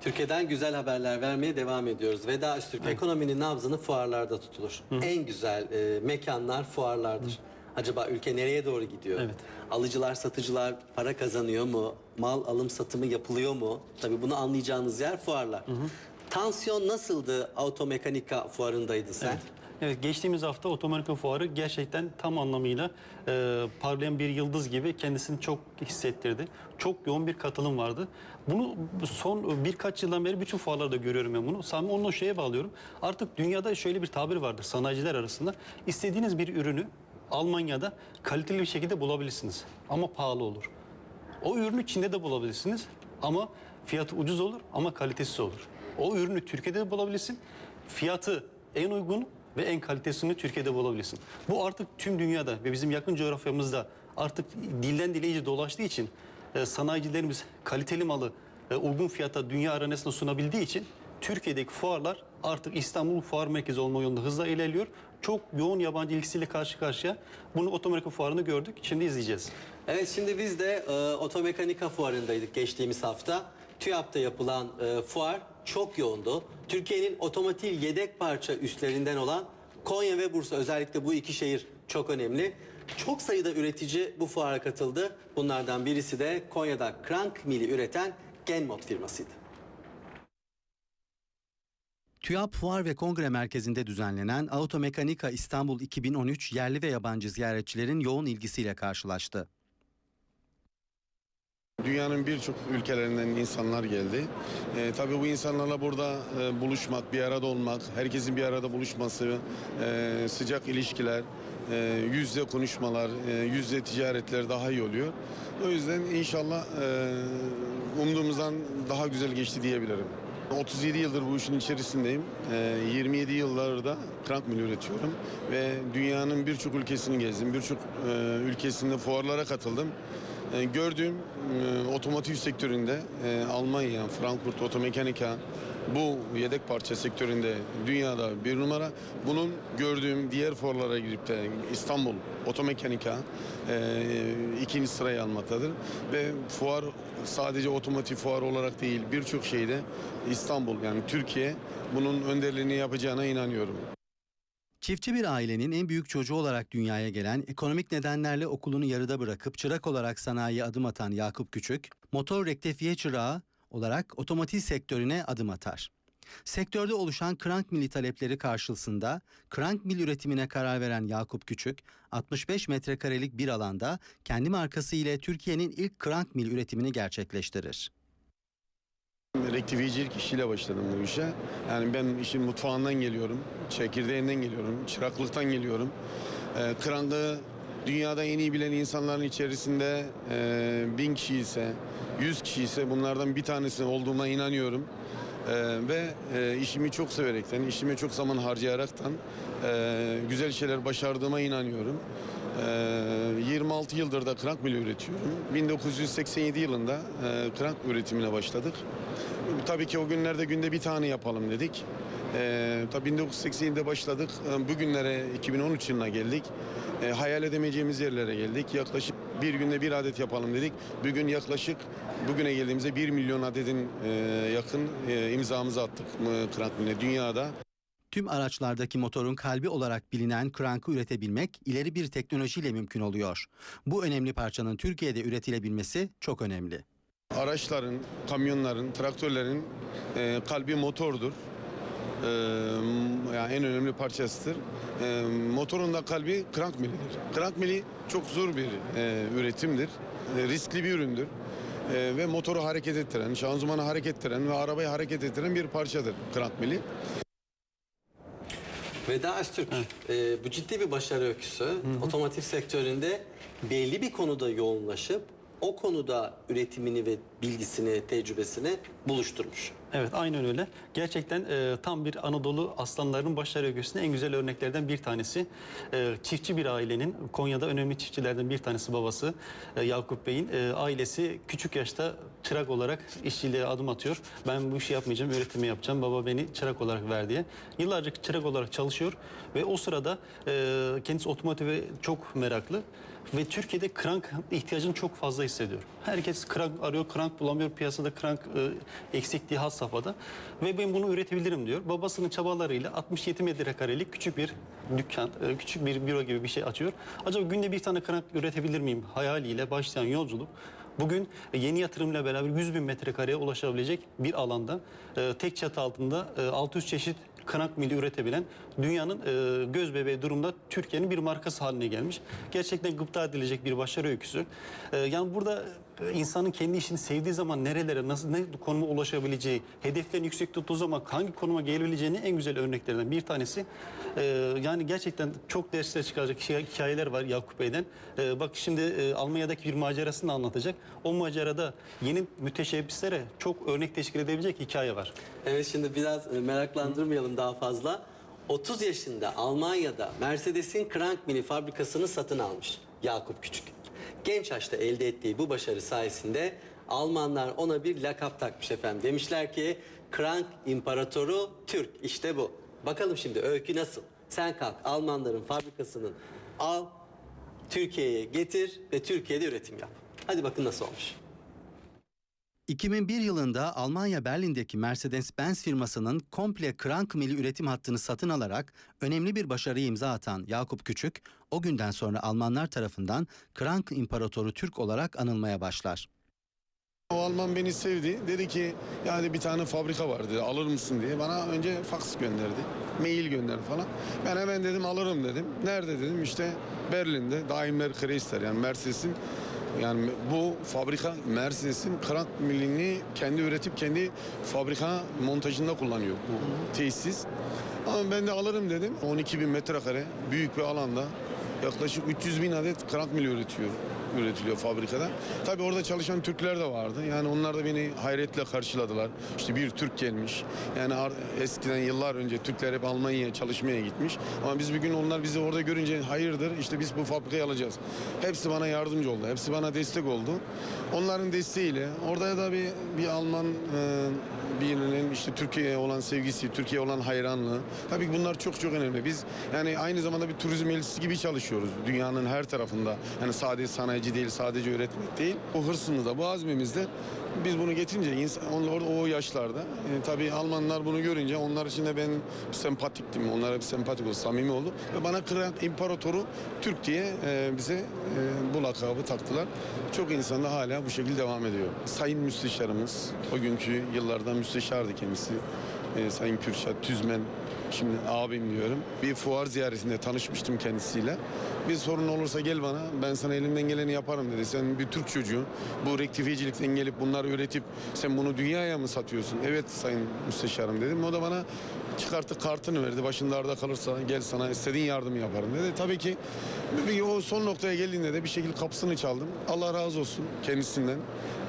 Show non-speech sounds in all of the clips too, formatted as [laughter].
Türkiye'den güzel haberler vermeye devam ediyoruz. Veda Öztürk ekonominin nabzını fuarlarda tutulur. En güzel e, mekanlar fuarlardır. Acaba ülke nereye doğru gidiyor? Evet. Alıcılar, satıcılar para kazanıyor mu? Mal alım satımı yapılıyor mu? Tabii bunu anlayacağınız yer fuarlar. Tansiyon nasıldı automekanika fuarındaydın sen? Evet geçtiğimiz hafta otomobil fuarı gerçekten tam anlamıyla e, parlayan bir yıldız gibi kendisini çok hissettirdi. Çok yoğun bir katılım vardı. Bunu son birkaç yıldan beri bütün fuarlarda görüyorum ben bunu. Sami onu şeye bağlıyorum. Artık dünyada şöyle bir tabir vardır sanayiciler arasında. İstediğiniz bir ürünü Almanya'da kaliteli bir şekilde bulabilirsiniz. Ama pahalı olur. O ürünü Çin'de de bulabilirsiniz ama fiyatı ucuz olur ama kalitesiz olur. O ürünü Türkiye'de de bulabilirsin. Fiyatı en uygun ve en kalitesini Türkiye'de bulabilirsin. Bu artık tüm dünyada ve bizim yakın coğrafyamızda artık dilden dile iyice dolaştığı için e, sanayicilerimiz kaliteli malı e, uygun fiyata dünya arenasında sunabildiği için Türkiye'deki fuarlar artık İstanbul Fuar Merkezi olma yolunda hızla ilerliyor. Çok yoğun yabancı ilgisiyle karşı karşıya. Bunu otomobil fuarını gördük. Şimdi izleyeceğiz. Evet şimdi biz de e, otomekanika fuarındaydık geçtiğimiz hafta. TÜYAP'ta yapılan e, fuar çok yoğundu. Türkiye'nin otomotiv yedek parça üstlerinden olan Konya ve Bursa özellikle bu iki şehir çok önemli. Çok sayıda üretici bu fuara katıldı. Bunlardan birisi de Konya'da krank mili üreten Genmot firmasıydı. TÜYAP Fuar ve Kongre Merkezi'nde düzenlenen Automekanika İstanbul 2013 yerli ve yabancı ziyaretçilerin yoğun ilgisiyle karşılaştı. Dünyanın birçok ülkelerinden insanlar geldi. Ee, tabii bu insanlarla burada e, buluşmak, bir arada olmak, herkesin bir arada buluşması, e, sıcak ilişkiler, e, yüzde konuşmalar, e, yüzde ticaretler daha iyi oluyor. O yüzden inşallah e, umduğumuzdan daha güzel geçti diyebilirim. 37 yıldır bu işin içerisindeyim. E, 27 yıllarda krank mil üretiyorum ve dünyanın birçok ülkesini gezdim. Birçok e, ülkesinde fuarlara katıldım. E, gördüğüm e, otomotiv sektöründe e, Almanya, Frankfurt Otomekanika bu yedek parça sektöründe dünyada bir numara. Bunun gördüğüm diğer fuarlara girip de İstanbul Otomekanika e, ikinci sırayı almaktadır. Ve fuar sadece otomotiv fuarı olarak değil birçok şeyde İstanbul yani Türkiye bunun önderliğini yapacağına inanıyorum. Çiftçi bir ailenin en büyük çocuğu olarak dünyaya gelen, ekonomik nedenlerle okulunu yarıda bırakıp çırak olarak sanayiye adım atan Yakup Küçük, motor rektifiye çırağı olarak otomotiv sektörüne adım atar. Sektörde oluşan krank mili talepleri karşısında krank mil üretimine karar veren Yakup Küçük, 65 metrekarelik bir alanda kendi markası ile Türkiye'nin ilk krank mil üretimini gerçekleştirir. Rektifiyecilik işiyle başladım bu işe. Yani ben işin mutfağından geliyorum, çekirdeğinden geliyorum, çıraklıktan geliyorum. Ee, Krangı dünyada en iyi bilen insanların içerisinde e, bin kişi ise, yüz kişi ise bunlardan bir tanesi olduğuma inanıyorum. Ee, ve e, işimi çok severekten, işime çok zaman harcayaraktan e, güzel şeyler başardığıma inanıyorum. Ee, 26 yıldır da krank mili üretiyorum. 1987 yılında e, krank üretimine başladık. Tabii ki o günlerde günde bir tane yapalım dedik. Ee, tabii 1987'de başladık. Ee, Bugünlere 2013 yılına geldik. Ee, hayal edemeyeceğimiz yerlere geldik. Yaklaşık bir günde bir adet yapalım dedik. Bugün yaklaşık bugüne geldiğimizde 1 milyon adetin e, yakın e, imzamızı attık e, krank miline dünyada. Tüm araçlardaki motorun kalbi olarak bilinen krankı üretebilmek ileri bir teknolojiyle mümkün oluyor. Bu önemli parçanın Türkiye'de üretilebilmesi çok önemli. Araçların, kamyonların, traktörlerin e, kalbi motordur. E, yani en önemli parçasıdır. E, motorun da kalbi krank milidir. Krank mili çok zor bir e, üretimdir. E, riskli bir üründür. E, ve motoru hareket ettiren, şanzımanı hareket ettiren ve arabayı hareket ettiren bir parçadır krank mili. Veda Öztürk, e, bu ciddi bir başarı öyküsü. Otomotiv sektöründe belli bir konuda yoğunlaşıp o konuda üretimini ve bilgisini, tecrübesini buluşturmuş. Evet aynen öyle. Gerçekten e, tam bir Anadolu aslanlarının başarı öyküsüne en güzel örneklerden bir tanesi. E, çiftçi bir ailenin, Konya'da önemli çiftçilerden bir tanesi babası e, Yakup Bey'in e, ailesi küçük yaşta çırak olarak işçiliğe adım atıyor. Ben bu işi yapmayacağım, üretimi yapacağım. Baba beni çırak olarak ver diye. Yıllarca çırak olarak çalışıyor ve o sırada e, kendisi otomotive çok meraklı ve Türkiye'de krank ihtiyacını çok fazla hissediyor. Herkes krank arıyor, krank bulamıyor. Piyasada krank e, eksikliği has safhada ve ben bunu üretebilirim diyor. Babasının çabalarıyla 67 metrekarelik küçük bir dükkan, e, küçük bir büro gibi bir şey açıyor. Acaba günde bir tane krank üretebilir miyim hayaliyle başlayan yolculuk Bugün yeni yatırımla beraber 100 bin metrekareye ulaşabilecek bir alanda e, tek çatı altında e, 600 çeşit kanak mili üretebilen dünyanın e, göz bebeği durumda Türkiye'nin bir markası haline gelmiş. Gerçekten gıpta edilecek bir başarı öyküsü. E, yani burada insanın kendi işini sevdiği zaman nerelere, nasıl ne konuma ulaşabileceği, hedeflerini yüksek tuttuğu zaman hangi konuma gelebileceğini en güzel örneklerinden bir tanesi. E, yani gerçekten çok dersler çıkaracak hikaye- hikayeler var Yakup Bey'den. E, bak şimdi e, Almanya'daki bir macerasını anlatacak. O macerada yeni müteşebbislere çok örnek teşkil edebilecek hikaye var. Evet şimdi biraz e, meraklandırmayalım daha fazla. 30 yaşında Almanya'da Mercedes'in Crank Mini fabrikasını satın almış Yakup Küçük. Genç yaşta elde ettiği bu başarı sayesinde Almanlar ona bir lakap takmış efendim. Demişler ki Crank İmparatoru Türk işte bu. Bakalım şimdi öykü nasıl? Sen kalk Almanların fabrikasının al, Türkiye'ye getir ve Türkiye'de üretim yap. Hadi bakın nasıl olmuş. 2001 yılında Almanya Berlin'deki Mercedes-Benz firmasının komple krank mili üretim hattını satın alarak önemli bir başarıya imza atan Yakup Küçük, o günden sonra Almanlar tarafından krank imparatoru Türk olarak anılmaya başlar. O Alman beni sevdi. Dedi ki yani bir tane fabrika var dedi alır mısın diye. Bana önce faks gönderdi. Mail gönderdi falan. Ben hemen dedim alırım dedim. Nerede dedim işte Berlin'de Daimler Chrysler yani Mercedes'in yani bu fabrika Mercedes'in krank milini kendi üretip kendi fabrika montajında kullanıyor bu tesis. Ama ben de alırım dedim. 12 bin metrekare büyük bir alanda yaklaşık 300 bin adet krank mili üretiyor üretiliyor fabrikada. Tabii orada çalışan Türkler de vardı. Yani onlar da beni hayretle karşıladılar. İşte bir Türk gelmiş. Yani eskiden yıllar önce Türkler hep Almanya'ya çalışmaya gitmiş. Ama biz bir gün onlar bizi orada görünce hayırdır işte biz bu fabrikayı alacağız. Hepsi bana yardımcı oldu. Hepsi bana destek oldu. Onların desteğiyle orada da bir, bir Alman e, birinin işte Türkiye'ye olan sevgisi, Türkiye'ye olan hayranlığı. Tabii ki bunlar çok çok önemli. Biz yani aynı zamanda bir turizm elçisi gibi çalışıyoruz dünyanın her tarafında. Yani sadece sanayici değil, sadece üretmek değil. O hırsımızda, bu azmimizde biz bunu getirince onlar o yaşlarda e, tabii Almanlar bunu görünce onlar için de ben sempatiktim. Onlara bir sempatik oldu, samimi oldu. Ve bana Kırat İmparatoru Türk diye e, bize e, bu lakabı taktılar. Çok insan da hala bu şekilde devam ediyor. Sayın Müsteşarımız, o günkü yıllarda müsteşardı kendisi. E, Sayın Kürşat Tüzmen, şimdi abim diyorum. Bir fuar ziyaretinde tanışmıştım kendisiyle. Bir sorun olursa gel bana, ben sana elimden geleni yaparım dedi. Sen bir Türk çocuğu, bu rektifiyecilikten gelip bunları üretip sen bunu dünyaya mı satıyorsun? Evet Sayın Müsteşarım dedim. O da bana çıkarttı kartını verdi. Başında arada kalırsa gel sana istediğin yardımı yaparım dedi. Tabii ki o son noktaya geldiğinde de bir şekilde kapısını çaldım. Allah razı olsun kendisinden.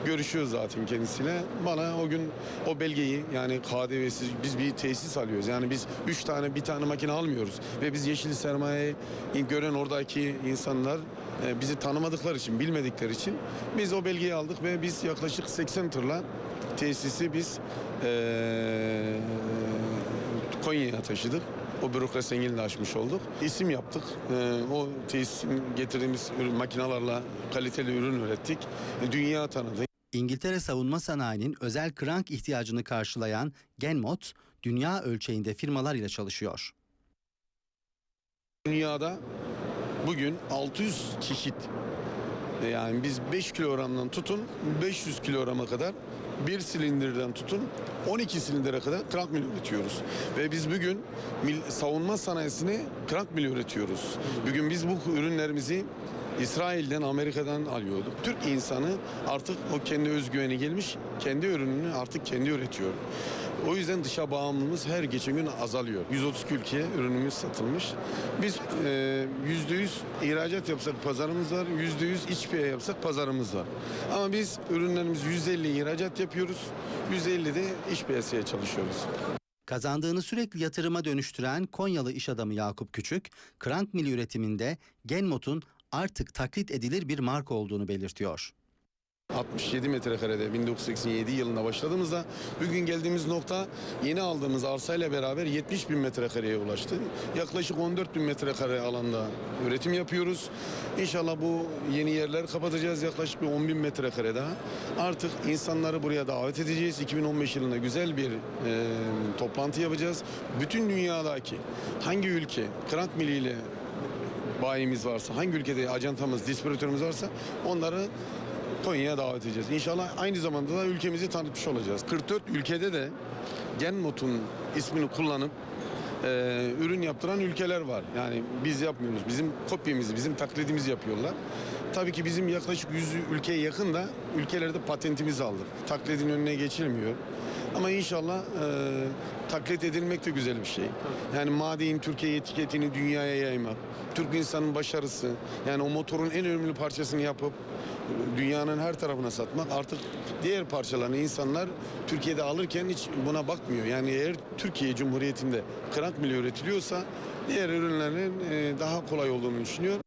Görüşüyoruz zaten kendisiyle. Bana o gün o belgeyi yani KDV'siz biz bir tesis alıyoruz. Yani biz üç tane bir tane makine almıyoruz. Ve biz yeşil sermayeyi gören oradaki insanlar e, bizi tanımadıkları için, bilmedikleri için biz o belgeyi aldık ve biz yaklaşık 80 tırla tesisi biz e, Konya'ya taşıdık. O bürokrasi engelini aşmış olduk. İsim yaptık. Ee, o tesisin getirdiğimiz makinalarla kaliteli ürün ürettik. Dünya tanıdı. İngiltere savunma sanayinin özel krank ihtiyacını karşılayan Genmot, dünya ölçeğinde firmalar ile çalışıyor. Dünyada bugün 600 çeşit yani biz 5 kilogramdan tutun 500 kilograma kadar bir silindirden tutun 12 silindire kadar krank mil üretiyoruz. Ve biz bugün savunma sanayisini krank mil üretiyoruz. Bugün biz bu ürünlerimizi İsrail'den, Amerika'dan alıyorduk. Türk insanı artık o kendi özgüveni gelmiş, kendi ürününü artık kendi üretiyor. O yüzden dışa bağımlılığımız her geçen gün azalıyor. 132 ülkeye ürünümüz satılmış. Biz e, %100 ihracat yapsak pazarımız var, %100 iç piyasa yapsak pazarımız var. Ama biz ürünlerimiz %50 ihracat yapıyoruz, %50 de iç piyasaya çalışıyoruz. Kazandığını sürekli yatırıma dönüştüren Konyalı iş adamı Yakup Küçük, krank mili üretiminde Genmot'un artık taklit edilir bir marka olduğunu belirtiyor. 67 metrekarede 1987 yılında başladığımızda bugün geldiğimiz nokta yeni aldığımız arsayla beraber 70 bin metrekareye ulaştı. Yaklaşık 14 bin metrekare alanda üretim yapıyoruz. İnşallah bu yeni yerler kapatacağız yaklaşık bir 10 bin metrekare daha. Artık insanları buraya davet edeceğiz. 2015 yılında güzel bir e, toplantı yapacağız. Bütün dünyadaki hangi ülke Krank Milli ile bayimiz varsa, hangi ülkede ajantamız, distribütörümüz varsa onları Konya'ya davet edeceğiz. İnşallah aynı zamanda da ülkemizi tanıtmış olacağız. 44 ülkede de Genmot'un ismini kullanıp e, ürün yaptıran ülkeler var. Yani biz yapmıyoruz. Bizim kopyamızı, bizim taklidimizi yapıyorlar. Tabii ki bizim yaklaşık 100 ülkeye yakın da ülkelerde patentimizi aldık. Taklidin önüne geçilmiyor. Ama inşallah e, taklit edilmek de güzel bir şey. Yani Madi'nin Türkiye etiketini dünyaya yaymak, Türk insanın başarısı, yani o motorun en önemli parçasını yapıp dünyanın her tarafına satmak artık diğer parçalarını insanlar Türkiye'de alırken hiç buna bakmıyor. Yani eğer Türkiye Cumhuriyeti'nde krank milli üretiliyorsa diğer ürünlerin e, daha kolay olduğunu düşünüyor.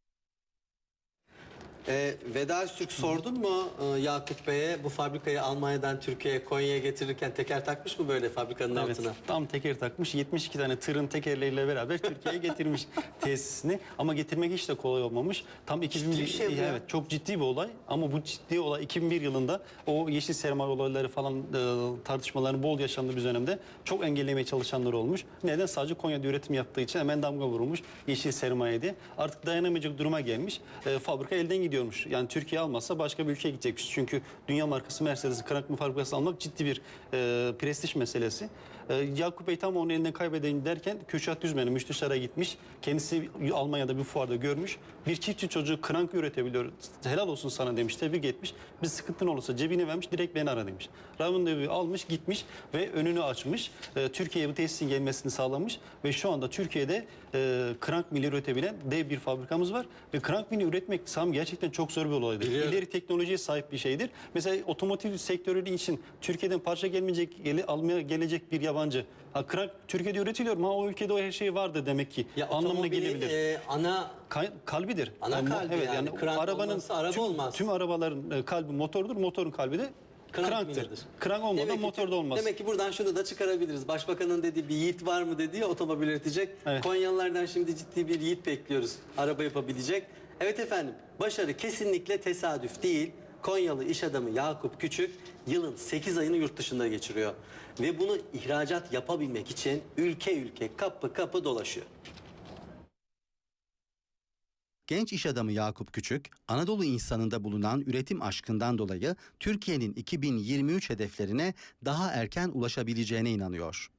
Ee, Veda Öztürk sordun mu e, Yakup Bey'e bu fabrikayı Almanya'dan Türkiye'ye Konya'ya getirirken teker takmış mı böyle fabrikanın Evet, altına? tam teker takmış. 72 tane tırın tekerleriyle beraber Türkiye'ye getirmiş [laughs] tesisini. Ama getirmek hiç de kolay olmamış. Tam 2001 bir şey bu ya. evet çok ciddi bir olay ama bu ciddi olay 2001 yılında o yeşil sermaye olayları falan e, tartışmaların bol yaşandığı bir dönemde çok engellemeye çalışanlar olmuş. Neden? Sadece Konya'da üretim yaptığı için hemen damga vurulmuş yeşil sermaye diye. Artık dayanamayacak duruma gelmiş. E, fabrika elden gidiyormuş. Yani Türkiye almazsa başka bir ülkeye gidecekmiş. Çünkü dünya markası Mercedes'i Krank fabrikası almak ciddi bir e, prestij meselesi. E, Yakup Bey tam onun elinden kaybedeyim derken Kürşat Düzmen'in müsteşara gitmiş. Kendisi Almanya'da bir fuarda görmüş. Bir çiftçi çocuğu krank üretebiliyor. Helal olsun sana demiş. Tebrik etmiş. Bir sıkıntın olursa cebine vermiş. Direkt beni ara demiş. Randevu almış gitmiş ve önünü açmış. E, Türkiye'ye bu tesisin gelmesini sağlamış. Ve şu anda Türkiye'de e, krank mili üretebilen dev bir fabrikamız var. Ve krank mili üretmek Sam gerçekten çok zor bir olaydır. Biliyorum. İleri teknolojiye sahip bir şeydir. Mesela otomotiv sektörü için Türkiye'den parça gelmeyecek, gele, almaya gelecek bir yabancı. Ha, krank Türkiye'de üretiliyor ama o ülkede o her şey vardı demek ki. Ya anlamına otomobilin, gelebilir. e, ana Kay- kalbidir. Ana kalbi yani. Krank olmazsa araba tüm, olmaz. Tüm arabaların e, kalbi motordur. Motorun kalbi de krank kranktır. milidir. Krank olmadan Demek ki- motorda olmaz. Demek ki buradan şunu da çıkarabiliriz. Başbakanın dediği bir yiğit var mı dediği otomobil üretecek. Evet. Konyalılardan şimdi ciddi bir yiğit bekliyoruz. Araba yapabilecek. Evet efendim başarı kesinlikle tesadüf değil. Konyalı iş adamı Yakup Küçük yılın 8 ayını yurt dışında geçiriyor. Ve bunu ihracat yapabilmek için ülke ülke kapı kapı dolaşıyor. Genç iş adamı Yakup Küçük, Anadolu insanında bulunan üretim aşkından dolayı Türkiye'nin 2023 hedeflerine daha erken ulaşabileceğine inanıyor.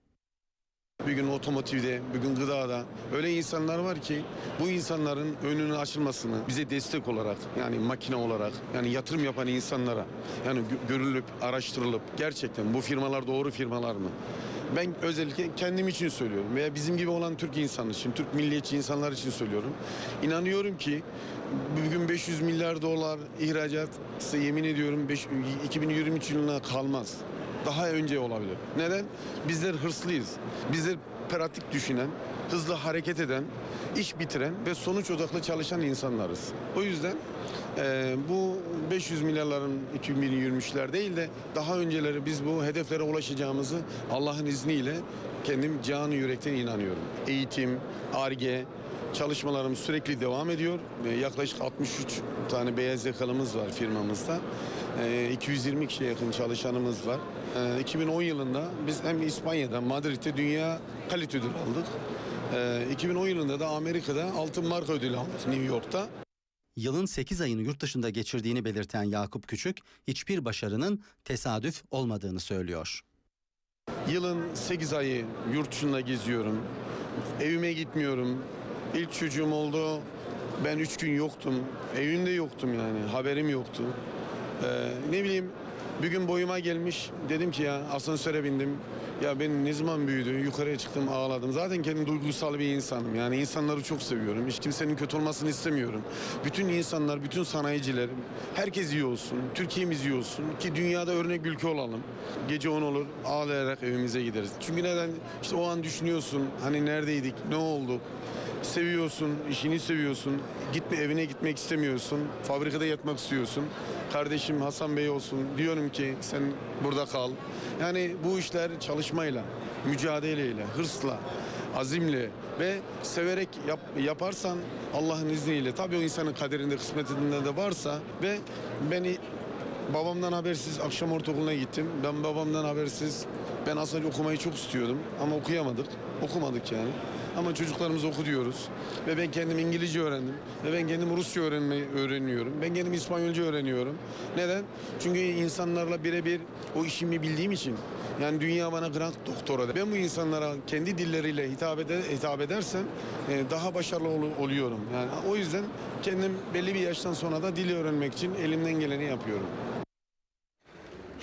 Bugün otomotivde, bugün gıdada öyle insanlar var ki bu insanların önünün açılmasını bize destek olarak yani makine olarak yani yatırım yapan insanlara yani gö- görülüp araştırılıp gerçekten bu firmalar doğru firmalar mı? Ben özellikle kendim için söylüyorum veya bizim gibi olan Türk insanı için, Türk milliyetçi insanlar için söylüyorum. İnanıyorum ki bugün 500 milyar dolar ihracat size yemin ediyorum beş- 2023 yılına kalmaz daha önce olabilir. Neden? Bizler hırslıyız. Bizler pratik düşünen, hızlı hareket eden, iş bitiren ve sonuç odaklı çalışan insanlarız. O yüzden e, bu 500 milyarların 2023'ler değil de daha önceleri biz bu hedeflere ulaşacağımızı Allah'ın izniyle kendim canı yürekten inanıyorum. Eğitim, ARGE, çalışmalarımız sürekli devam ediyor. E, yaklaşık 63 tane beyaz yakalımız var firmamızda. E, 220 kişiye yakın çalışanımız var. E, 2010 yılında biz hem İspanya'da, Madrid'de dünya kalite ödülü aldık. E, 2010 yılında da Amerika'da altın marka ödülü aldık New York'ta. Yılın 8 ayını yurt dışında geçirdiğini belirten Yakup Küçük, hiçbir başarının tesadüf olmadığını söylüyor. Yılın 8 ayı yurt dışında geziyorum. Evime gitmiyorum. İlk çocuğum oldu. Ben 3 gün yoktum. Evimde yoktum yani. Haberim yoktu. Ee, ne bileyim bir gün boyuma gelmiş. Dedim ki ya asansöre bindim. Ya ben ne zaman büyüdü? Yukarıya çıktım ağladım. Zaten kendim duygusal bir insanım. Yani insanları çok seviyorum. Hiç kimsenin kötü olmasını istemiyorum. Bütün insanlar, bütün sanayiciler, herkes iyi olsun. Türkiye'miz iyi olsun. Ki dünyada örnek ülke olalım. Gece 10 olur ağlayarak evimize gideriz. Çünkü neden? İşte o an düşünüyorsun. Hani neredeydik? Ne olduk? Seviyorsun, işini seviyorsun. Gitme evine gitmek istemiyorsun. Fabrikada yatmak istiyorsun. Kardeşim Hasan Bey olsun diyorum ki sen burada kal. Yani bu işler çalışmayla, mücadeleyle, hırsla, azimle ve severek yap- yaparsan Allah'ın izniyle tabii o insanın kaderinde kısmetinde de varsa ve beni babamdan habersiz akşam ortaokuluna gittim. Ben babamdan habersiz ben aslında okumayı çok istiyordum ama okuyamadık. Okumadık yani. Ama çocuklarımız oku diyoruz. Ve ben kendim İngilizce öğrendim. Ve ben kendim Rusça öğrenmeyi öğreniyorum. Ben kendim İspanyolca öğreniyorum. Neden? Çünkü insanlarla birebir o işimi bildiğim için. Yani dünya bana grant doktora. Ben bu insanlara kendi dilleriyle hitap, eder, hitap edersem e, daha başarılı ol- oluyorum. Yani o yüzden kendim belli bir yaştan sonra da dili öğrenmek için elimden geleni yapıyorum.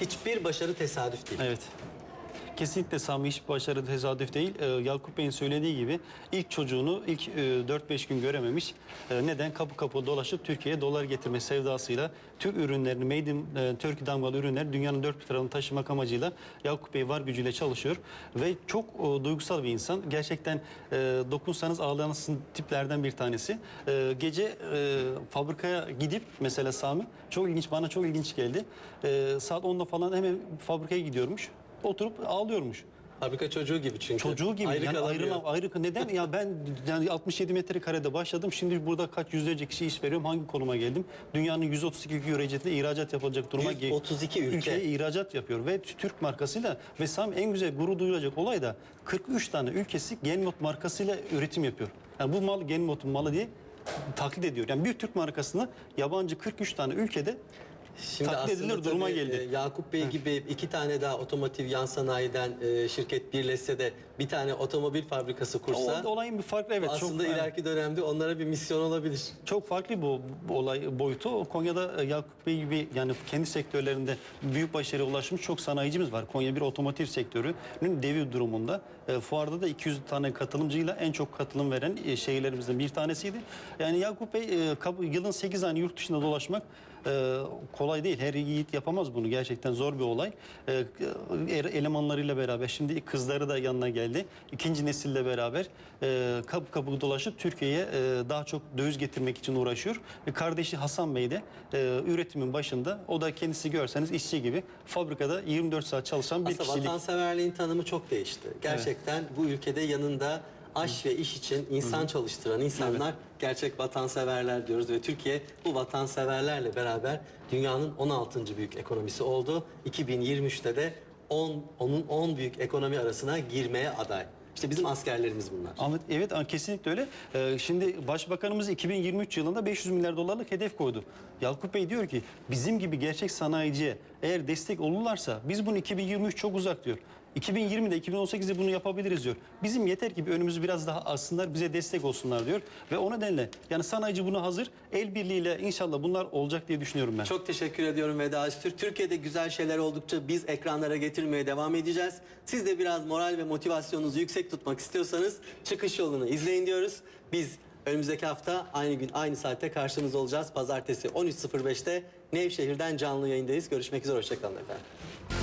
Hiçbir başarı tesadüf değil. Evet. Kesinlikle Sami hiç başarı tesadüf değil. Ee, Yakup Bey'in söylediği gibi ilk çocuğunu ilk e, 4-5 gün görememiş. E, neden? Kapı kapı dolaşıp Türkiye'ye dolar getirme sevdasıyla Türk ürünlerini, made in e, Turkey damgalı ürünler dünyanın dört bir tarafını taşımak amacıyla Yakup Bey var gücüyle çalışıyor. Ve çok e, duygusal bir insan. Gerçekten e, dokunsanız ağlayansın tiplerden bir tanesi. E, gece e, fabrikaya gidip mesela Sami çok ilginç bana çok ilginç geldi. E, saat 10'da falan hemen fabrikaya gidiyormuş. Oturup ağlıyormuş. Fabrika çocuğu gibi çünkü. Çocuğu gibi Ayrı yani ayrı, ayrı neden ya ben yani 67 metrekarede başladım. Şimdi burada kaç yüzlerce kişi iş veriyorum. Hangi konuma geldim? Dünyanın 132 ülke ücretinde ihracat yapılacak duruma gel- 132 ülke. ülkeye ihracat yapıyor ve Türk markasıyla ve Sam en güzel gurur duyulacak olay da 43 tane ülkesi Genmot markasıyla üretim yapıyor. Yani bu mal Genmot'un malı diye taklit ediyor. Yani bir Türk markasını yabancı 43 tane ülkede Şimdi taklit aslında edilir duruma tabii, geldi. e, Yakup Bey gibi iki tane daha otomotiv yan sanayiden e, şirket birleşse de bir tane otomobil fabrikası kursa o, olayın bir farklı evet bu çok aslında ileriki dönemde onlara bir misyon olabilir. Çok farklı bu, bu olay boyutu. Konya'da e, Yakup Bey gibi yani kendi sektörlerinde büyük başarıya ulaşmış çok sanayicimiz var. Konya bir otomotiv sektörünün devi durumunda. E, fuarda da 200 tane katılımcıyla en çok katılım veren e, şehirlerimizden bir tanesiydi. Yani Yakup Bey e, kap- yılın 8 ayını yurt dışında dolaşmak e, kolay değil. Her yiğit yapamaz bunu. Gerçekten zor bir olay. E, e, elemanlarıyla beraber şimdi kızları da yanına geldi. İkinci nesille beraber e, kapı kapı dolaşıp Türkiye'ye e, daha çok döviz getirmek için uğraşıyor. Ve kardeşi Hasan Bey de e, üretimin başında. O da kendisi görseniz işçi gibi fabrikada 24 saat çalışan bir Aslında kişilik. vatanseverliğin tanımı çok değişti. Gerçekten bu ülkede yanında aş ve iş için insan çalıştıran insanlar gerçek vatanseverler diyoruz ve Türkiye bu vatanseverlerle beraber dünyanın 16. büyük ekonomisi oldu. 2023'te de 10 onun 10 büyük ekonomi arasına girmeye aday. İşte bizim askerlerimiz bunlar. Ahmet evet kesinlikle öyle. Ee, şimdi Başbakanımız 2023 yılında 500 milyar dolarlık hedef koydu. Yakup Bey diyor ki bizim gibi gerçek sanayiciye eğer destek olurlarsa biz bunu 2023 çok uzak diyor. 2020'de 2018'de bunu yapabiliriz diyor. Bizim yeter ki bir önümüzü biraz daha açsınlar bize destek olsunlar diyor. Ve o nedenle yani sanayici buna hazır. El birliğiyle inşallah bunlar olacak diye düşünüyorum ben. Çok teşekkür ediyorum Veda Öztürk. Türkiye'de güzel şeyler oldukça biz ekranlara getirmeye devam edeceğiz. Siz de biraz moral ve motivasyonunuzu yüksek tutmak istiyorsanız çıkış yolunu izleyin diyoruz. Biz önümüzdeki hafta aynı gün aynı saatte karşınızda olacağız. Pazartesi 13.05'te Nevşehir'den canlı yayındayız. Görüşmek üzere, hoşçakalın efendim.